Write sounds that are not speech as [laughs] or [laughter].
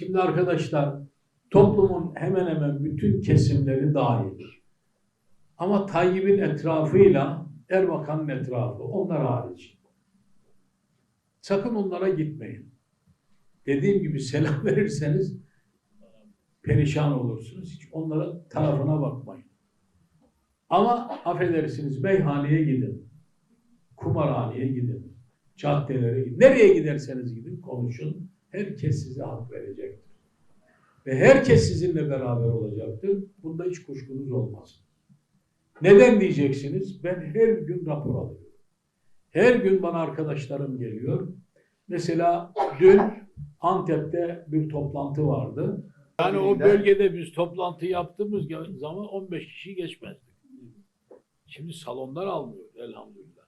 Şimdi arkadaşlar toplumun hemen hemen bütün kesimleri dahil. Ama Tayyip'in etrafıyla Erbakan'ın etrafı onlar hariç. Sakın onlara gitmeyin. Dediğim gibi selam [laughs] verirseniz perişan olursunuz. Hiç onların tarafına bakmayın. Ama affedersiniz meyhaneye gidin. Kumarhaneye gidin. Caddelere gidin. Nereye giderseniz gidin konuşun. Herkes size hak verecektir. Ve herkes sizinle beraber olacaktır. Bunda hiç kuşkunuz olmaz. Neden diyeceksiniz? Ben her gün rapor alıyorum. Her gün bana arkadaşlarım geliyor. Mesela dün Antep'te bir toplantı vardı. Yani o bölgede biz toplantı yaptığımız zaman 15 kişi geçmezdik. Şimdi salonlar almıyor elhamdülillah.